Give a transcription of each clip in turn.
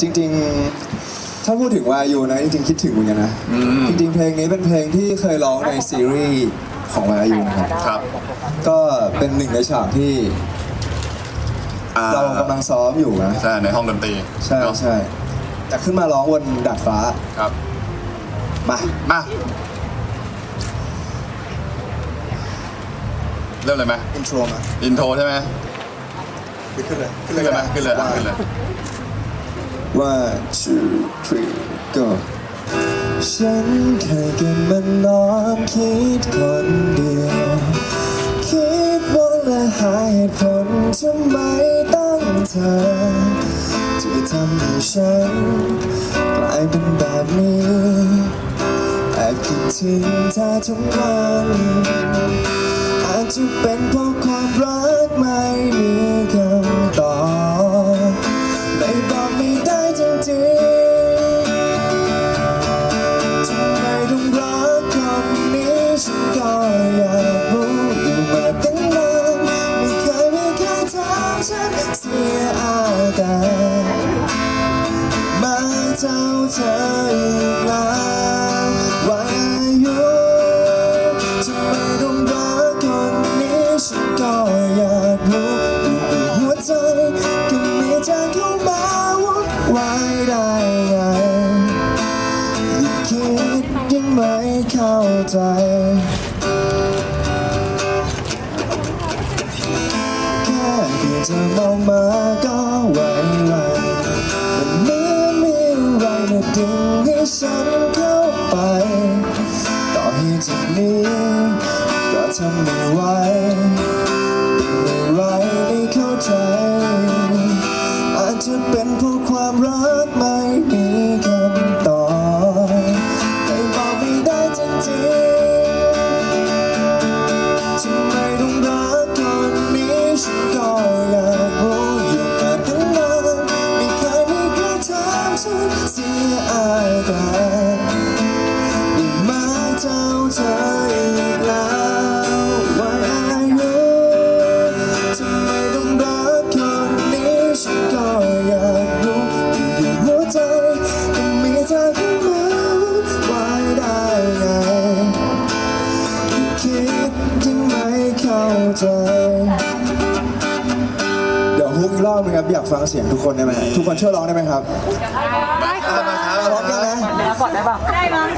จริง ๆ ถ้าพูดถึงวายูนะ จริงๆ คิดถึงเหมือนกันนะ อืม จริง ๆ เพลงนี้เป็นเพลงที่เคยร้องในซีรีส์ของวายูนะครับ ครับก็เป็นหนึ่งในฉากที่อ่เรากำลังซ้อมอยู่นะ ใช่ในห้องดนตรีใช่เนอะใช่แต่ขึ้นมาร้องบนดาดฟ้า ครับ มา มา เริ่มเลยไหมอินโทรมาอินโทรใช่ไหมขึ้นเลย ขึ้นเลยไหมขึ้นเลยอะขึ้นเลย ว่า two three go ฉันเคยเก็บมันนอนคิดคนเดียว คิดว่าและหาเหตุผลทำไมต้องเธอที่ทำให้ฉันกลายเป็นแบบนี้แอบคิดถึงเธอทุกวันอาจจะเป็นเพราะความรักไม่มีคำตอบไม่บอกไม่ จทำไมต้องรักคนนี้ฉันก็อยากรู้อยู่มาตั้งนานไม่เคยมีใครทำฉันเสียอาการมาเจ้าเธออีกแล้ว ใจแค่เพียงเธอมองมาก็ไหวไหวมันเหมือนมีอะไรมาดึงให้ฉันเข้าไป ต่อให้จะหนี้ก็ทำไม่ไหวเป็นอะไรไม่เข้าใจ อาจจะเป็นเพราะความรักไม่มี ใจ เดี๋ยวฮุกอีกรอบนึงครับ อยากฟังเสียงทุกคนได้ไหมทุกคนช่วยร้องได้ไหมครับมาครับมาครับร้องกันนะ แล้วก่อนได้ป่ะ ได้มั้ง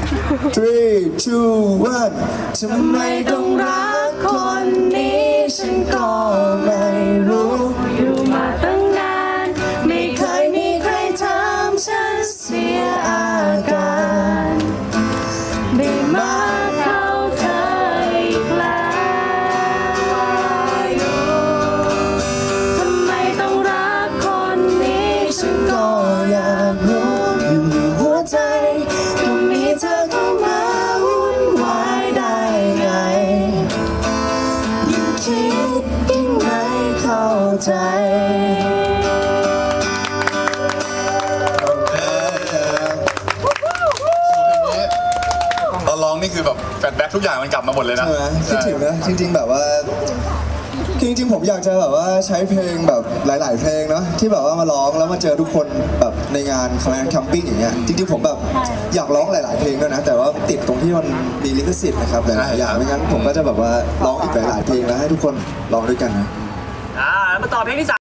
three two one ทำไมต้องรักคนนี้ ฉันก็ไม่รู้ ฉันก็ก็อยากรู้อยู่ในหัวใจก็มีเธอเข้ามาวุ่นวายได้ไงยิ่งคิดยิ่งไม่เข้าใจตอนร้องนี่คือแบบแฟลชแบ็กทุกอย่างมันกลับมาหมดเลยนะใช่ไหมคิดถึงนะจริงๆแบบว่า คือจริงๆผมอยากจะแบบว่าใช้เพลงแบบหลาย ๆ เพลงเนาะที่แบบว่ามาร้องแล้วมาเจอทุกคนแบบในงานคณะแคมปิ้งอย่างเงี้ยจริงๆผมแบบอยากร้องหลาย ๆ เพลงด้วยนะ แต่ว่าติดตรงที่มันมีลิขสิทธิ์นะครับหลายๆอย่างไม่งั้นผมก็จะแบบว่าร้องอีกหลายๆเพลงแล้วให้ทุกคนร้องด้วยกันนะ อ่ามาต่อเพลงที่สาม